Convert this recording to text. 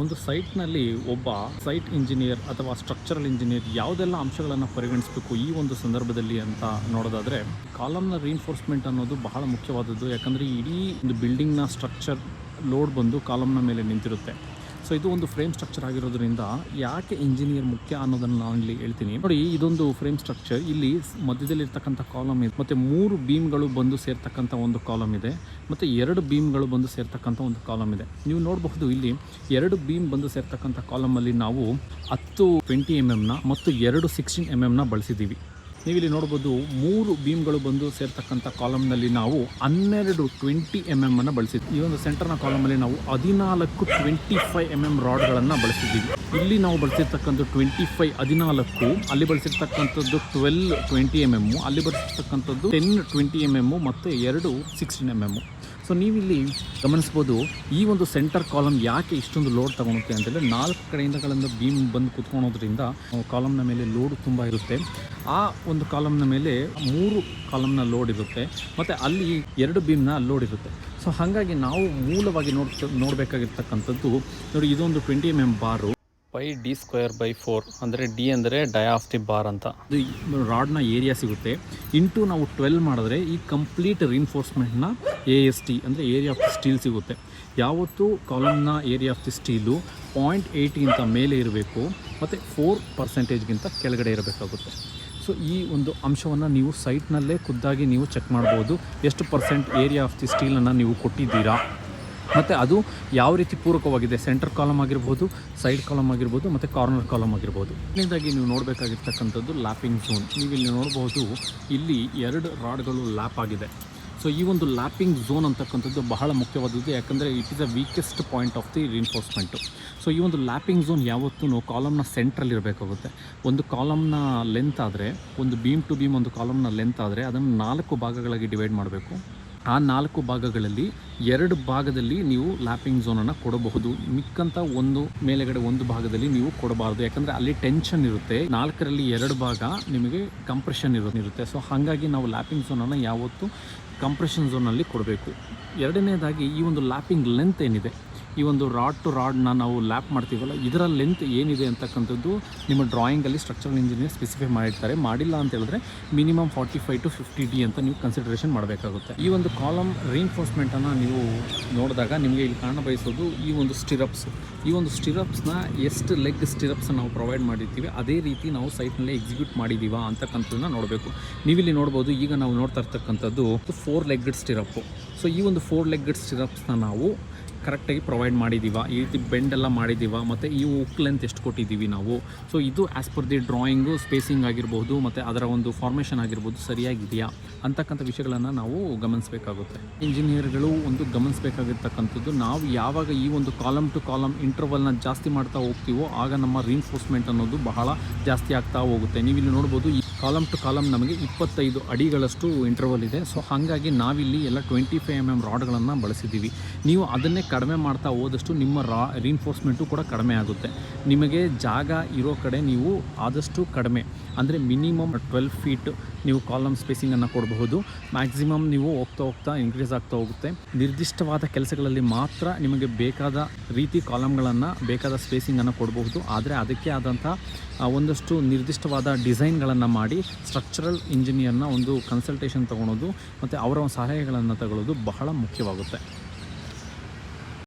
ಒಂದು ಸೈಟ್ನಲ್ಲಿ ಒಬ್ಬ ಸೈಟ್ ಇಂಜಿನಿಯರ್ ಅಥವಾ ಸ್ಟ್ರಕ್ಚರಲ್ ಇಂಜಿನಿಯರ್ ಯಾವುದೆಲ್ಲ ಅಂಶಗಳನ್ನು ಪರಿಗಣಿಸಬೇಕು ಈ ಒಂದು ಸಂದರ್ಭದಲ್ಲಿ ಅಂತ ನೋಡೋದಾದರೆ ಕಾಲಮ್ನ ರೀನ್ಫೋರ್ಸ್ಮೆಂಟ್ ಅನ್ನೋದು ಬಹಳ ಮುಖ್ಯವಾದದ್ದು. ಯಾಕಂದರೆ ಇಡೀ ಒಂದು ಬಿಲ್ಡಿಂಗ್ನ ಸ್ಟ್ರಕ್ಚರ್ ಲೋಡ್ ಬಂದು ಕಾಲಮ್ನ ಮೇಲೆ ನಿಂತಿರುತ್ತೆ. ಸೊ ಇದು ಒಂದು ಫ್ರೇಮ್ ಸ್ಟ್ರಕ್ಚರ್ ಆಗಿರೋದ್ರಿಂದ ಯಾಕೆ ಇಂಜಿನಿಯರ್ ಮುಖ್ಯ ಅನ್ನೋದನ್ನು ನಾನು ಇಲ್ಲಿ ಹೇಳ್ತೀನಿ. ನೋಡಿ, ಇದೊಂದು ಫ್ರೇಮ್ ಸ್ಟ್ರಕ್ಚರ್ ಇಲ್ಲಿ ಮಧ್ಯದಲ್ಲಿ ಇರ್ತಕ್ಕಂಥ ಕಾಲಮ್ ಇದೆ. ಮತ್ತು ಮೂರು ಬೀಮ್ಗಳು ಬಂದು ಸೇರ್ತಕ್ಕಂಥ ಒಂದು ಕಾಲಮ್ ಇದೆ. ಮತ್ತು ಎರಡು ಬೀಮ್ಗಳು ಬಂದು ಸೇರ್ತಕ್ಕಂಥ ಒಂದು ಕಾಲಮ್ ಇದೆ. ನೀವು ನೋಡಬಹುದು, ಇಲ್ಲಿ ಎರಡು ಬೀಮ್ ಬಂದು ಸೇರ್ತಕ್ಕಂಥ ಕಾಲಮಲ್ಲಿ ನಾವು ಹತ್ತು ಟ್ವೆಂಟಿ ಎಂ ಎಮ್ನ ಮತ್ತು ಎರಡು ಸಿಕ್ಸ್ಟೀನ್ ಎಂ ಎಮ್ನ ಬಳಸಿದ್ದೀವಿ. ನೀವಿಲ್ಲಿ ನೋಡ್ಬೋದು ಮೂರು ಬೀಮ್ಗಳು ಬಂದು ಸೇರ್ತಕ್ಕಂಥ ಕಾಲಮ್ನಲ್ಲಿ ನಾವು ಹನ್ನೆರಡು ಟ್ವೆಂಟಿ ಎಂ ಎಂ ಅನ್ನು ಬಳಸಿದ್ವಿ. ಈ ಒಂದು ಸೆಂಟರ್ನ ಕಾಲಮಲ್ಲಿ ನಾವು ಹದಿನಾಲ್ಕು ಟ್ವೆಂಟಿ ಫೈವ್ ಎಂ ಎಂ ರಾಡ್ಗಳನ್ನು ಬಳಸಿದ್ದೀವಿ. ಇಲ್ಲಿ ನಾವು ಬಳಸಿರ್ತಕ್ಕಂಥ ಟ್ವೆಂಟಿ ಫೈವ್, ಹದಿನಾಲ್ಕು, ಅಲ್ಲಿ ಬಳಸಿರ್ತಕ್ಕಂಥದ್ದು ಟ್ವೆಲ್ ಟ್ವೆಂಟಿ ಎಂ ಎಮ್ಮು ಅಲ್ಲಿ ಬಳಸಿರ್ತಕ್ಕಂಥದ್ದು ಟೆನ್ ಟ್ವೆಂಟಿ ಎಂ ಎಂ ಮತ್ತು ಎರಡು ಸಿಕ್ಸ್ಟೀನ್ ಎಂ ಎಮ್ಮು ಸೊ ನೀವಿಲ್ಲಿ ಗಮನಿಸ್ಬೋದು, ಈ ಒಂದು ಸೆಂಟರ್ ಕಾಲಮ್ ಯಾಕೆ ಇಷ್ಟೊಂದು ಲೋಡ್ ತಗೊಳುತ್ತೆ ಅಂತಂದರೆ ನಾಲ್ಕು ಕಡೆಯಿಂದಗಳಿಂದ ಬೀಮ್ ಬಂದು ಕುತ್ಕೊಳೋದ್ರಿಂದ ಕಾಲಮ್ನ ಮೇಲೆ ಲೋಡ್ ತುಂಬ ಇರುತ್ತೆ. ಆ ಒಂದು ಕಾಲಮ್ನ ಮೇಲೆ ಮೂರು ಕಾಲಮ್ನ ಲೋಡ್ ಇರುತ್ತೆ. ಮತ್ತು ಅಲ್ಲಿ ಎರಡು ಬೀಮ್ನ ಲೋಡ್ ಇರುತ್ತೆ. ಸೊ ಹಾಗಾಗಿ ನಾವು ಮೂಲವಾಗಿ ನೋಡ್ತ, ನೋಡಬೇಕಾಗಿರ್ತಕ್ಕಂಥದ್ದು, ನೋಡಿ, ಇದೊಂದು twenty M M bar. Pi D square by four ಅಂದರೆ ಡಿ ಅಂದರೆ ಡೈ ಆಫ್ ದಿ ಬಾರ್ ಅಂತ. ರಾಡ್ನ ಏರಿಯಾ ಸಿಗುತ್ತೆ. ಇಂಟು ನಾವು ಟ್ವೆಲ್ ಮಾಡಿದ್ರೆ ಈ ಕಂಪ್ಲೀಟ್ ರಿನ್ಫೋರ್ಸ್ಮೆಂಟ್ನ ಎ ಎಸ್ ಟಿ ಅಂದರೆ ಏರಿಯಾ ಆಫ್ ದಿ ಸ್ಟೀಲ್ ಸಿಗುತ್ತೆ. ಯಾವತ್ತೂ ಕಾಲಮ್ನ area of the steel point ಏಯ್ಟಿಗಿಂತ ಮೇಲೆ ಇರಬೇಕು, ಮತ್ತು ಫೋರ್ ಪರ್ಸೆಂಟೇಜ್ಗಿಂತ ಕೆಳಗಡೆ ಇರಬೇಕಾಗುತ್ತೆ. ಸೊ ಈ ಒಂದು ಅಂಶವನ್ನು ನೀವು ಸೈಟ್ನಲ್ಲೇ ಖುದ್ದಾಗಿ ನೀವು ಚೆಕ್ ಮಾಡ್ಬೋದು. ಎಷ್ಟು ಪರ್ಸೆಂಟ್ ಏರಿಯಾ ಆಫ್ ದಿ ಸ್ಟೀಲನ್ನು ನೀವು ಕೊಟ್ಟಿದ್ದೀರಾ? ಮತ್ತು ಅದು ಯಾವ ರೀತಿ ಪೂರಕವಾಗಿದೆ? ಸೆಂಟರ್ ಕಾಲಮ್ ಆಗಿರ್ಬೋದು ಸೈಡ್ ಕಾಲಮ್ ಆಗಿರ್ಬೋದು, ಮತ್ತು ಕಾರ್ನರ್ ಕಾಲಮ್ ಆಗಿರ್ಬೋದು. ಇದರಿಂದಾಗಿ ನೀವು ನೋಡಬೇಕಾಗಿರ್ತಕ್ಕಂಥದ್ದು ಲ್ಯಾಪಿಂಗ್ ಝೋನ್ ನೀವು ಇಲ್ಲಿ ನೋಡಬಹುದು ಇಲ್ಲಿ ಎರಡು ರಾಡ್ಗಳು ಲ್ಯಾಪ್ ಆಗಿದೆ. ಸೊ ಈ ಒಂದು ಲ್ಯಾಪಿಂಗ್ ಝೋನ್ ಅಂತಕ್ಕಂಥದ್ದು ಬಹಳ ಮುಖ್ಯವಾದದ್ದು. ಯಾಕಂದರೆ it is a weakest point of the reinforcement so ಈ ಒಂದು ಲ್ಯಾಪಿಂಗ್ ಝೋನ್ ಯಾವತ್ತೂ ಕಾಲಮ್ನ ಸೆಂಟ್ರಲ್ಲಿ ಇರಬೇಕಾಗುತ್ತೆ. ಒಂದು ಕಾಲಮ್ನ ಲೆಂತ್ ಆದರೆ, ಒಂದು ಬೀಮ್ ಟು ಬೀಮ್ ಒಂದು ಕಾಲಮ್ನ ಲೆಂತ್ ಆದರೆ, ಅದನ್ನು ನಾಲ್ಕು ಭಾಗಗಳಾಗಿ ಡಿವೈಡ್ ಮಾಡಬೇಕು. ಆ ನಾಲ್ಕು ಭಾಗಗಳಲ್ಲಿ ಎರಡು ಭಾಗದಲ್ಲಿ ನೀವು ಲ್ಯಾಪಿಂಗ್ ಝೋನನ್ನು ಕೊಡಬಹುದು. ಮಿಕ್ಕಂತ ಒಂದು, ಮೇಲೆಗಡೆ ಒಂದು ಭಾಗದಲ್ಲಿ ನೀವು ಕೊಡಬಾರ್ದು. ಯಾಕಂದರೆ ಅಲ್ಲಿ ಟೆನ್ಷನ್ ಇರುತ್ತೆ. ನಾಲ್ಕರಲ್ಲಿ ಎರಡು ಭಾಗ ನಿಮಗೆ ಕಂಪ್ರೆಷನ್ ಇರೋ ಇರುತ್ತೆ. ಸೊ ಹಾಗಾಗಿ ನಾವು ಲ್ಯಾಪಿಂಗ್ ಝೋನನ್ನು ಯಾವತ್ತೂ ಕಂಪ್ರೆಷನ್ ಝೋನಲ್ಲಿ ಕೊಡಬೇಕು. ಎರಡನೇದಾಗಿ ಈ ಒಂದು ಲ್ಯಾಪಿಂಗ್ ಲೆಂತ್ ಏನಿದೆ? ಈ ಒಂದು ರಾಡ್ ಟು ರಾಡ್ನ ನಾವು ಲ್ಯಾಪ್ ಮಾಡ್ತೀವಲ್ಲ, ಇದರ ಲೆಂತ್ ಏನಿದೆ ಅಂತಕ್ಕಂಥದ್ದು ನಿಮ್ಮ ಡ್ರಾಯಿಂಗಲ್ಲಿ ಸ್ಟ್ರಕ್ಚರಲ್ ಇಂಜಿನಿಯರ್ ಸ್ಪೆಸಿಫೈ ಮಾಡಿರ್ತಾರೆ. ಮಾಡಿಲ್ಲ ಅಂತ ಹೇಳಿದ್ರೆ minimum forty five to fifty D ಅಂತ ನೀವು ಕನ್ಸಿಡರೇಷನ್ ಮಾಡಬೇಕಾಗುತ್ತೆ. ಈ ಒಂದು ಕಾಲಮ್ ರೀಇನ್ಫೋರ್ಸ್ಮೆಂಟನ್ನು ನೀವು ನೋಡಿದಾಗ ನಿಮಗೆ ಇಲ್ಲಿ ಕಾಣ ಬಯಸೋದು ಈ ಒಂದು ಸ್ಟಿರಪ್ಸ್ ಈ ಒಂದು ಸ್ಟಿರಪ್ಸ್ನ ಎಷ್ಟು ಲೆಗ್ ಸ್ಟಿರಪ್ಸ್ ನಾವು ಪ್ರೊವೈಡ್ ಮಾಡಿರ್ತೀವಿ, ಅದೇ ರೀತಿ ನಾವು ಸೈಟ್ನಲ್ಲಿ ಎಕ್ಸಿಕ್ಯೂಟ್ ಮಾಡಿದ್ದೀವಾ ಅಂತಕ್ಕಂಥದ್ದನ್ನ ನೋಡಬೇಕು. ನೀವಿಲ್ಲಿ ನೋಡ್ಬೋದು, ಈಗ ನಾವು ನೋಡ್ತಾ ಇರ್ತಕ್ಕಂಥದ್ದು ಫೋರ್ ಲೆಗ್ಗೆಡ್ ಸ್ಟಿರಪ್ಪು ಸೊ ಈ ಒಂದು ಫೋರ್ ಲೆಗ್ಗೆಡ್ ಸ್ಟಿರಪ್ಸ್ನ ನಾವು ಕರೆಕ್ಟಾಗಿ ಪ್ರೊವೈಡ್ ಮಾಡಿದ್ದೀವ ಈ ರೀತಿ ಬೆಂಡ್ ಎಲ್ಲ ಮಾಡಿದ್ದೀವ ಮತ್ತು ಈ ಉಕ್ ಲೆಂತ್ ಎಷ್ಟು ಕೊಟ್ಟಿದ್ದೀವಿ ನಾವು. ಸೊ ಇದು as per the drawing spacing ಆಗಿರ್ಬೋದು, ಮತ್ತು ಅದರ ಒಂದು ಫಾರ್ಮೇಷನ್ ಆಗಿರ್ಬೋದು ಸರಿಯಾಗಿದೆಯಾ ಅಂತಕ್ಕಂಥ ವಿಷಯಗಳನ್ನು ನಾವು ಗಮನಿಸಬೇಕಾಗುತ್ತೆ. ಇಂಜಿನಿಯರ್ಗಳು ಒಂದು ಗಮನಿಸಬೇಕಾಗಿರ್ತಕ್ಕಂಥದ್ದು, ನಾವು ಯಾವಾಗ ಈ ಒಂದು ಕಾಲಮ್ ಟು ಕಾಲಮ್ ಇಂಟರ್ವಲ್ನ ಜಾಸ್ತಿ ಮಾಡ್ತಾ ಹೋಗ್ತೀವೋ, ಆಗ ನಮ್ಮ ರೀನ್ಫೋರ್ಸ್ಮೆಂಟ್ ಅನ್ನೋದು ಬಹಳ ಜಾಸ್ತಿ ಆಗ್ತಾ ಹೋಗುತ್ತೆ. ನೀವಿಲ್ಲಿ ನೋಡ್ಬೋದು, ಈ ಕಾಲಮ್ ಟು ಕಾಲಮ್ ನಮಗೆ ಇಪ್ಪತ್ತೈದು ಅಡಿಗಳಷ್ಟು ಇಂಟರ್ವಲ್ ಇದೆ. ಸೊ ಹಾಗಾಗಿ ನಾವಿಲ್ಲಿ ಎಲ್ಲ ಟ್ವೆಂಟಿ ಫೈವ್ ಎಂ ಎಂ ರಾಡ್ಗಳನ್ನು ಬಳಸಿದ್ದೀವಿ. ನೀವು ಅದನ್ನೇ ಕಡಿಮೆ ಮಾಡ್ತಾ ಹೋದಷ್ಟು ನಿಮ್ಮ ರಾ ರೀನ್ಫೋರ್ಸ್ಮೆಂಟು ಕೂಡ ಕಡಿಮೆ ಆಗುತ್ತೆ. ನಿಮಗೆ ಜಾಗ ಇರೋ ಕಡೆ ನೀವು ಆದಷ್ಟು ಕಡಿಮೆ, ಅಂದರೆ ಮಿನಿಮಮ್ ಟ್ವೆಲ್ ಫೀಟ್ ನೀವು ಕಾಲಮ್ ಸ್ಪೇಸಿಂಗನ್ನು ಕೊಡಬಹುದು. ಮ್ಯಾಕ್ಸಿಮಮ್ ನೀವು ಹೋಗ್ತಾ ಹೋಗ್ತಾ ಇನ್ಕ್ರೀಸ್ ಆಗ್ತಾ ಹೋಗುತ್ತೆ. ನಿರ್ದಿಷ್ಟವಾದ ಕೆಲಸಗಳಲ್ಲಿ ಮಾತ್ರ ನಿಮಗೆ ಬೇಕಾದ ರೀತಿ ಕಾಲಮ್ಗಳನ್ನು, ಬೇಕಾದ ಸ್ಪೇಸಿಂಗನ್ನು ಕೊಡಬಹುದು. ಆದರೆ ಅದಕ್ಕೆ ಆದಂಥ ಒಂದಷ್ಟು ನಿರ್ದಿಷ್ಟವಾದ ಡಿಸೈನ್ಗಳನ್ನು ಮಾಡಿ ಸ್ಟ್ರಕ್ಚರಲ್ ಇಂಜಿನಿಯರ್ನ ಒಂದು ಕನ್ಸಲ್ಟೇಷನ್ ತೊಗೊಳೋದು, ಮತ್ತು ಅವರ ಸಲಹೆಗಳನ್ನು ತಗೊಳ್ಳೋದು ಬಹಳ ಮುಖ್ಯವಾಗುತ್ತೆ.